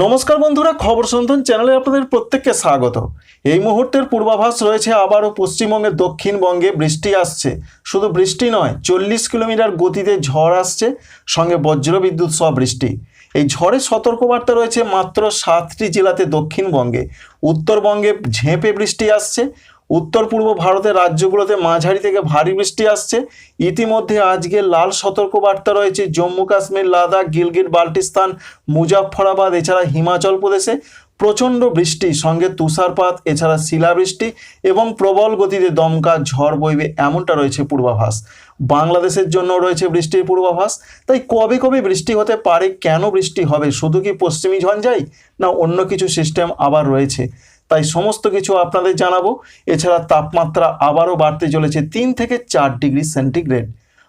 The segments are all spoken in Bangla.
নমস্কার বন্ধুরা, খবর সন্ধান চ্যানেলে আপনাদের প্রত্যেককে স্বাগত। এই মুহূর্তের পূর্বাভাস রয়েছে আবারও পশ্চিমবঙ্গের দক্ষিণবঙ্গে বৃষ্টি আসছে। শুধু বৃষ্টি নয়, চল্লিশ কিলোমিটার গতিতে ঝড় আসছে, সঙ্গে বজ্রবিদ্যুৎ সহ বৃষ্টি। এই ঝড়ে সতর্কবার্তা রয়েছে মাত্র সাতটি জেলাতে দক্ষিণবঙ্গে। উত্তরবঙ্গে ঝেঁপে বৃষ্টি আসছে উত্তর পূর্ব ভারতের রাজ্যগুলোতে মাঝারি থেকে ভারী বৃষ্টি আসছে। ইতিমধ্যে আজকে লাল সতর্কবার্তা রয়েছে। জম্মু কাশ্মীর, লাদাখ, গিলগিট, বাল্টিস্তান, মুজাফফরাবাদ, এছাড়া হিমাচল প্রদেশে প্রচণ্ড বৃষ্টি, সঙ্গে তুষারপাত, এছাড়া শিলাবৃষ্টি এবং প্রবল গতিতে দমকা ঝড় বইবে এমনটা রয়েছে পূর্বাভাস। বাংলাদেশের জন্য রয়েছে বৃষ্টির পূর্বাভাস। তাই কবে কবে বৃষ্টি হতে পারে, কেন বৃষ্টি হবে, শুধু কি পশ্চিমী ঝঞ্ঝাই, না অন্য কিছু সিস্টেম আবার রয়েছে? তাই সমস্ত কিছু আপনাদের জানাব। এছাড়া তাপমাত্রা আবারও বাড়তে চলেছে তিন থেকে চার ডিগ্রি সেন্টিগ্রেড।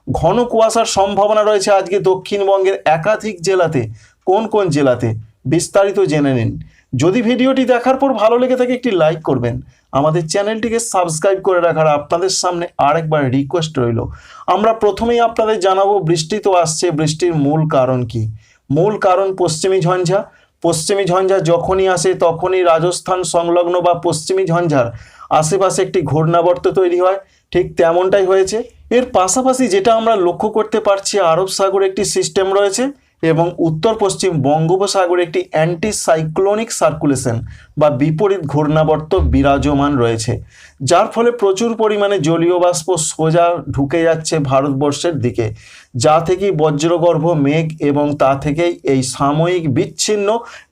ঘন কুয়াশার সম্ভাবনা রয়েছে আজকে দক্ষিণবঙ্গের একাধিক জেলাতে। কোন কোন জেলাতে? বিস্তারিত জেনে নিন। যদি ভিডিওটি দেখার পর ভালো লেগে থাকে, একটি লাইক করবেন। আমাদের চ্যানেলটিকে সাবস্ক্রাইব করে রাখার আপনাদের সামনে আরেকবার রিকোয়েস্ট রইল। আমরা প্রথমেই আপনাদের জানাব, বৃষ্টি তো আসছে, বৃষ্টির মূল কারণ কি? মূল কারণ পশ্চিমী ঝঞ্ঝা পশ্চিমী ঝঞ্ঝা যখনই আসে তখনই রাজস্থান সংলগ্ন বা পশ্চিমী ঝঞ্ঝার আশেপাশে একটি ঘূর্ণাবর্ত তৈরি হয়। ঠিক তেমনটাই হয়েছে। এর পাশাপাশি যেটা আমরা লক্ষ্য করতে পারছি আরব সাগরে একটি সিস্টেম রয়েছে। এবং উত্তর পশ্চিম বঙ্গোপসাগরে একটি অ্যান্টি সাইক্লোনিক সার্কুলেশন বা বিপরীত ঘূর্ণাবর্ত বিরাজমান রয়েছে, যার ফলে প্রচুর পরিমাণে জলীয় বাষ্প সোজা ঢুকে যাচ্ছে ভারতবর্ষের দিকে, যা থেকে বজ্রগর্ভ মেঘ এবং তা থেকেই এই সাময়িক বিচ্ছিন্ন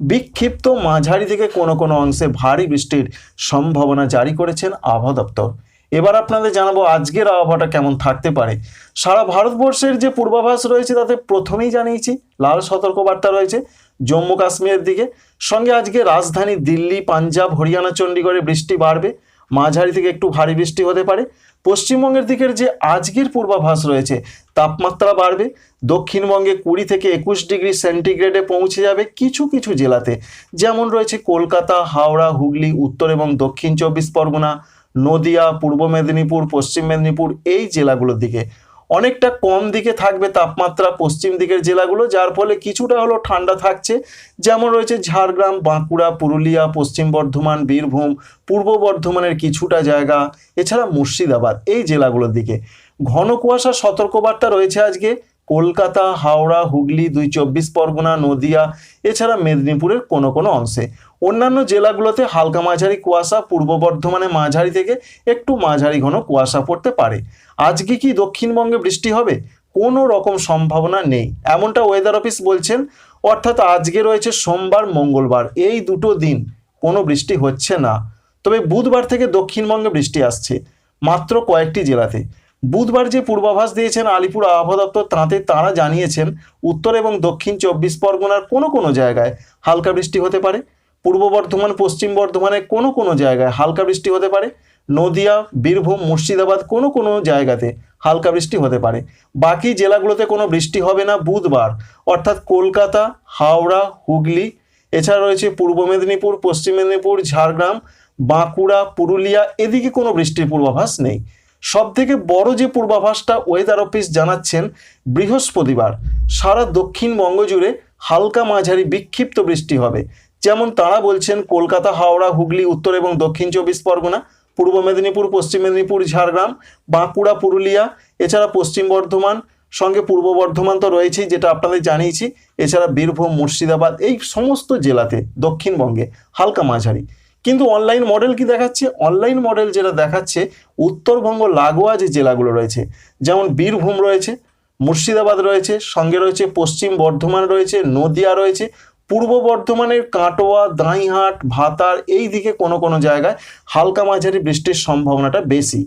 বিক্ষিপ্ত মাঝারি থেকে কোনো কোনো অংশে ভারী বৃষ্টির সম্ভাবনা জারি করেছেন আবহাওয়া দপ্তর। এবার আপনাদের জানাব আজকের আবহাওয়াটা কেমন থাকতে পারে। সারা ভারতবর্ষের যে পূর্বাভাস রয়েছে তাতে প্রথমেই জানিয়েছি, লাল সতর্কবার্তা রয়েছে জম্মু কাশ্মীরের দিকে। সঙ্গে আজকে রাজধানী দিল্লি, পাঞ্জাব, হরিয়ানা চণ্ডীগড়ে বৃষ্টি বাড়বে। মাঝারি থেকে একটু ভারী বৃষ্টি হতে পারে। পশ্চিমবঙ্গের দিকের যে আজকের পূর্বাভাস রয়েছে, তাপমাত্রা বাড়বে। দক্ষিণবঙ্গে কুড়ি থেকে একুশ ডিগ্রি সেন্টিগ্রেডে পৌঁছে যাবে কিছু কিছু জেলাতে। যেমন রয়েছে কলকাতা, হাওড়া, হুগলি, উত্তর এবং দক্ষিণ চব্বিশ পরগনা। নদিয়া, পূর্ব মেদিনীপুর, পশ্চিম মেদিনীপুর, এই জেলাগুলোর দিকে। অনেকটা কম দিকে থাকবে তাপমাত্রা পশ্চিম দিকের জেলাগুলো, যার ফলে কিছুটা হলো ঠান্ডা থাকছে। যেমন রয়েছে ঝাড়গ্রাম, বাঁকুড়া, পুরুলিয়া, পশ্চিম বর্ধমান, বীরভূম, পূর্ব বর্ধমানের কিছুটা জায়গা, এছাড়া মুর্শিদাবাদ, এই জেলাগুলোর দিকে। ঘন কুয়াশার সতর্কবার্তা রয়েছে আজকে। কলকাতা, হাওড়া, হুগলি, দুই চব্বিশ পরগনা, নদিয়া, এছাড়া মেদিনীপুরের কোনো কোনো অংশে। অন্যান্য জেলাগুলোতে হালকা মাঝারি কুয়াশা, পূর্ব বর্ধমানে মাঝারি থেকে একটু মাঝারি ঘন কুয়াশা পড়তে পারে। আজকে কি দক্ষিণবঙ্গে বৃষ্টি হবে? কোনো রকম সম্ভাবনা নেই। এমনটা ওয়েদার অফিস বলছেন, অর্থাৎ আজকে রয়েছে সোমবার, মঙ্গলবার। এই দুটো দিন কোনো বৃষ্টি হচ্ছে না। তবে বুধবার থেকে দক্ষিণবঙ্গে বৃষ্টি আসছে, মাত্র কয়েকটি জেলাতে। বুধবার যে পূর্বাভাস দিয়েছেন আলিপুর আবহাওয়া দপ্তর, তাঁতে তাঁরা জানিয়েছেন, উত্তর এবং দক্ষিণ চব্বিশ পরগনার কোনো কোনো জায়গায় হালকা বৃষ্টি হতে পারে। পূর্ব বর্ধমান, পশ্চিম বর্ধমানে কোনো কোনো জায়গায় হালকা বৃষ্টি হতে পারে। নদিয়া, বীরভূম, মুর্শিদাবাদ কোনো কোনো জায়গাতে হালকা বৃষ্টি হতে পারে। বাকি জেলাগুলোতে কোনো বৃষ্টি হবে না বুধবার। অর্থাৎ কলকাতা, হাওড়া, হুগলি, এছাড়া রয়েছে পূর্ব মেদিনীপুর, পশ্চিম মেদিনীপুর, ঝাড়গ্রাম, বাঁকুড়া, পুরুলিয়া, এদিকে কোনো বৃষ্টির পূর্বাভাস নেই। সব থেকে বড় যে পূর্বাভাসটা ওয়েদার অফিস জানাচ্ছেন বৃহস্পতিবার, সারা দক্ষিণবঙ্গ জুড়ে হালকা মাঝারি বিক্ষিপ্ত বৃষ্টি হবে। যেমন তারা বলছেন কলকাতা, হাওড়া, হুগলি, উত্তর এবং দক্ষিণ চব্বিশ পরগনা, পূর্ব মেদিনীপুর, পশ্চিম মেদিনীপুর, ঝাড়গ্রাম, বাঁকুড়া, পুরুলিয়া, এছাড়া পশ্চিম বর্ধমান, সঙ্গে পূর্ব বর্ধমান তো রয়েছেই, যেটা আপনাদের জানিয়েছি, এছাড়া বীরভূম, মুর্শিদাবাদ, এই সমস্ত জেলাতে, দক্ষিণবঙ্গে, হালকা মাঝারি। কিন্তু অনলাইন মডেল কি দেখাচ্ছে? অনলাইন মডেল যেটা দেখাচ্ছে, উত্তরবঙ্গ লাগোয়া যে জেলাগুলো রয়েছে, যেমন বীরভূম রয়েছে, মুর্শিদাবাদ রয়েছে, সঙ্গে রয়েছে পশ্চিম বর্ধমান রয়েছে, নদিয়া রয়েছে পূর্ব বর্ধমানের কাটোয়া, দাঁইহাট, ভাতার এই দিকে কোনো কোনো জায়গায় হালকা মাঝারি বৃষ্টির সম্ভাবনাটা বেশি।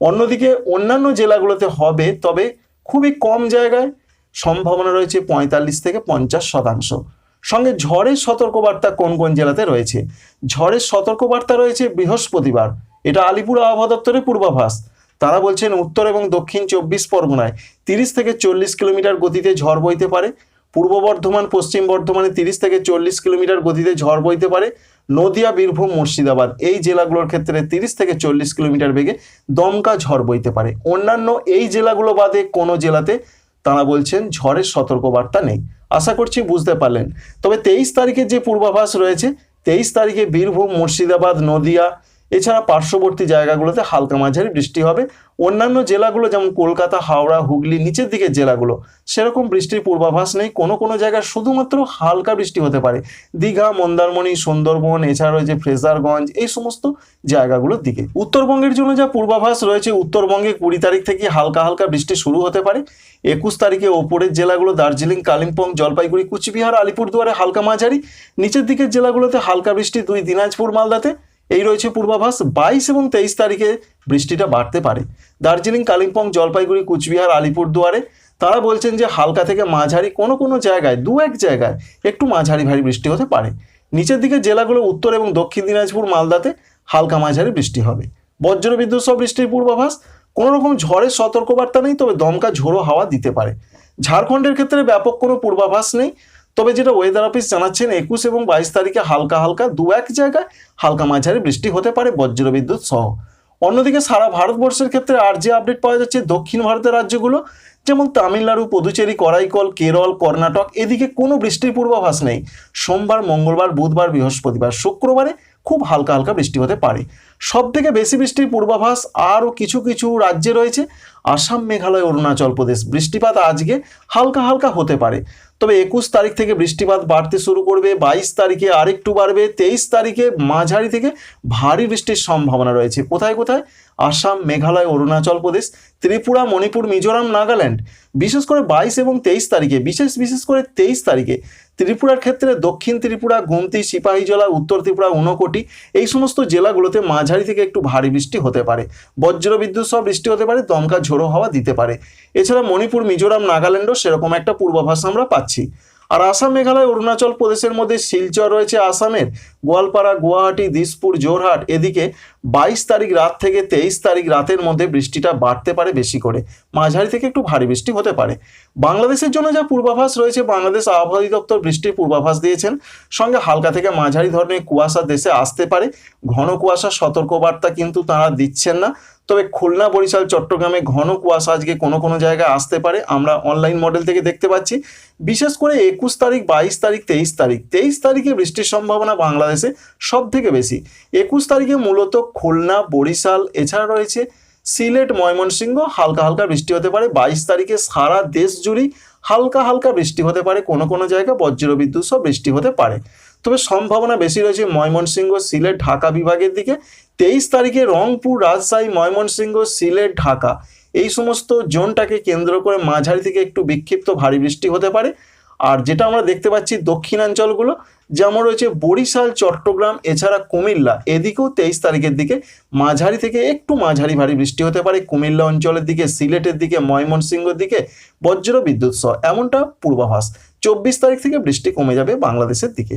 অন্যদিকে অন্যান্য জেলাগুলোতে হবে, তবে খুবই কম জায়গায় সম্ভাবনা রয়েছে পঁয়তাল্লিশ থেকে পঞ্চাশ শতাংশ। সঙ্গে ঝড়ের সতর্কবার্তা কোন কোন জেলাতে রয়েছে? ঝড়ের সতর্কবার্তা রয়েছে বৃহস্পতিবার। এটা আলিপুর আবহাওয়া দপ্তরের পূর্বাভাস। তারা বলছেন উত্তর এবং দক্ষিণ চব্বিশ পরগনায় তিরিশ থেকে চল্লিশ কিলোমিটার গতিতে ঝড় বইতে পারে। পূর্ব বর্ধমান, পশ্চিম বর্ধমানে তিরিশ থেকে চল্লিশ কিলোমিটার গতিতে ঝড় বইতে পারে নদিয়া, বীরভূম, মুর্শিদাবাদ। এই জেলাগুলোর ক্ষেত্রে তিরিশ থেকে চল্লিশ কিলোমিটার বেগে দমকা ঝড় বইতে পারে। অন্যান্য এই জেলাগুলো বাদে কোনো জেলাতে তারা বলছেন ঝড়ের সতর্কবার্তা নেই। আশা করছি বুঝতে পারলেন। তবে তেইশ তারিখের যে পূর্বাভাস রয়েছে, তেইশ তারিখে বীরভূম, মুর্শিদাবাদ, নদিয়া এছাড়া পার্শ্ববর্তী জায়গাগুলোতে হালকা মাঝারি বৃষ্টি হবে। অন্যান্য জেলাগুলো যেমন কলকাতা, হাওড়া, হুগলি, নিচের দিকের জেলাগুলো, সেরকম বৃষ্টির পূর্বাভাস নেই। কোনো কোনো জায়গায় শুধুমাত্র হালকা বৃষ্টি হতে পারে। দীঘা, মন্দারমণি, সুন্দরবন, এছাড়া রয়েছে ফ্রেজারগঞ্জ, এই সমস্ত জায়গাগুলোর দিকে। উত্তরবঙ্গের জন্য যা পূর্বাভাস রয়েছে, উত্তরবঙ্গে কুড়ি তারিখ থেকে হালকা হালকা বৃষ্টি শুরু হতে পারে। একুশ তারিখে ওপরের জেলাগুলো দার্জিলিং, কালিম্পং, জলপাইগুড়ি, কুচবিহার, আলিপুরদুয়ারে হালকা মাঝারি। নিচের দিকের জেলাগুলোতে হালকা বৃষ্টি দুই, দিনাজপুর, মালদাতে। এই রয়েছে পূর্বাভাস, বাইশ এবং তেইশ তারিখে বৃষ্টিটা বাড়তে পারে। দার্জিলিং, কালিম্পং, জলপাইগুড়ি, কুচবিহার, আলিপুরদুয়ারে তারা বলছেন যে হালকা থেকে মাঝারি কোনো কোনো জায়গায়, দু এক জায়গায় একটু মাঝারি ভারী বৃষ্টি হতে পারে। নিচের দিকে জেলাগুলো উত্তর এবং দক্ষিণ দিনাজপুর, মালদাতে হালকা মাঝারি বৃষ্টি হবে। বজ্র বিদ্যুৎ সহ বৃষ্টির পূর্বাভাস, কোনো রকম ঝড়ের সতর্কবার্তা নেই, তবে দমকা ঝোড়ো হাওয়া দিতে পারে। ঝাড়খণ্ডের ক্ষেত্রে ব্যাপক কোনো পূর্বাভাস নেই। তবে যেটা ওয়েদার অফিস জানাচ্ছেন, একুশ এবং বাইশ তারিখে হালকা হালকা, দু এক জায়গায় হালকা মাঝারি বৃষ্টি হতে পারে বজ্রবিদ্যুৎ সহ। অন্যদিকে সারা ভারতবর্ষের ক্ষেত্রে আর যে আপডেট পাওয়া যাচ্ছে, দক্ষিণ ভারতের রাজ্যগুলো, যেমন তামিলনাড়ু, পুদুচেরি, করাইকল, কেরল, কর্ণাটক, এদিকে কোনো বৃষ্টির পূর্বাভাস নেই। সোমবার, মঙ্গলবার, বুধবার, বৃহস্পতিবার, শুক্রবারে খুব হালকা হালকা বৃষ্টি হতে পারে। সব থেকে বেশি বৃষ্টির পূর্বাভাস আরও কিছু কিছু রাজ্যে রয়েছে। আসাম, মেঘালয়, অরুণাচল প্রদেশ। বৃষ্টিপাত আজকে হালকা হালকা হতে পারে। তবে একুশ তারিখ থেকে বৃষ্টিপাত বাড়তে শুরু করবে। বাইশ তারিখে আরেকটু বাড়বে। তেইশ তারিখে মাঝারি থেকে ভারী বৃষ্টির সম্ভাবনা রয়েছে। কোথায় কোথায়? আসাম, মেঘালয়, অরুণাচল প্রদেশ, ত্রিপুরা, মণিপুর, মিজোরাম, নাগাল্যান্ড। বিশেষ করে বাইশ এবং তেইশ তারিখে, বিশেষ বিশেষ করে তেইশ তারিখে ত্রিপুরার ক্ষেত্রে দক্ষিণ ত্রিপুরা, গুমতি সিপাহীজলা উত্তর ত্রিপুরা, ঊনকোটি, এই সমস্ত জেলাগুলোতে মাঝারি থেকে একটু ভারী বৃষ্টি হতে পারে। বজ্র বিদ্যুৎ সহ বৃষ্টি হতে পারে, দমকা ঝোড়ো হাওয়া দিতে পারে। এছাড়া মণিপুর, মিজোরাম, নাগাল্যান্ডও সেরকম একটা পূর্বাভাস আমরা পাচ্ছি। আর আসাম মেঘালয়, অরুণাচল প্রদেশের মধ্যে শিলচর রয়েছে আসামের। গোয়ালপাড়া, গুয়াহাটি, দিসপুর জোরহাট এদিকে বাইশ তারিখ রাত থেকে তেইশ তারিখ রাতের মধ্যে বৃষ্টিটা বাড়তে পারে বেশি করে। মাঝারি থেকে একটু ভারী বৃষ্টি হতে পারে। বাংলাদেশের জন্য যা পূর্বাভাস রয়েছে, বাংলাদেশ আবহাওয়া অধিদপ্তর বৃষ্টির পূর্বাভাস দিয়েছেন। সঙ্গে হালকা থেকে মাঝারি ধরনের কুয়াশা দেশে আসতে পারে। ঘন কুয়াশা, সতর্কবার্তা কিন্তু তারা দিচ্ছেন না। তবে খুলনা, বরিশাল, চট্টগ্রামে ঘন কুয়াশা আজকে কোনো কোনো জায়গায় আসতে পারে। আমরা অনলাইন মডেল থেকে দেখতে পাচ্ছি। বিশেষ করে একুশ তারিখ, বাইশ তারিখ, তেইশ তারিখ। তেইশ তারিখে বৃষ্টির সম্ভাবনা বাংলাদেশে সব থেকে বেশি। একুশ তারিখে মূলত খুলনা, বরিশাল, এছাড়া রয়েছে সিলেট, ময়মনসিংহ। হালকা হালকা বৃষ্টি হতে পারে। বাইশ তারিখে সারা দেশ জুড়েই হালকা হালকা বৃষ্টি হতে পারে। কোনো কোনো জায়গায় বজ্রবিদ্যুৎ সহ বৃষ্টি হতে পারে। তবে সম্ভাবনা বেশি রয়েছে ময়মনসিংহ, সিলেট, ঢাকা বিভাগের দিকে। তেইশ তারিখে রংপুর, রাজশাহী, ময়মনসিংহ, সিলেট, ঢাকা। এই সমস্ত জোনটাকে কেন্দ্র করে মাঝারি থেকে একটু বিক্ষিপ্ত ভারী বৃষ্টি হতে পারে। আর যেটা আমরা দেখতে পাচ্ছি দক্ষিণাঞ্চলগুলো, যেমন রয়েছে বরিশাল, চট্টগ্রাম, এছাড়া কুমিল্লা। এদিকেও তেইশ তারিখের দিকে মাঝারি থেকে একটু মাঝারি ভারী বৃষ্টি হতে পারে। কুমিল্লা অঞ্চলের দিকে, সিলেটের দিকে, ময়মনসিংহের দিকে বজ্র বিদ্যুৎ সহ, এমনটা পূর্বাভাস। চব্বিশ তারিখ থেকে বৃষ্টি কমে যাবে বাংলাদেশের দিকে।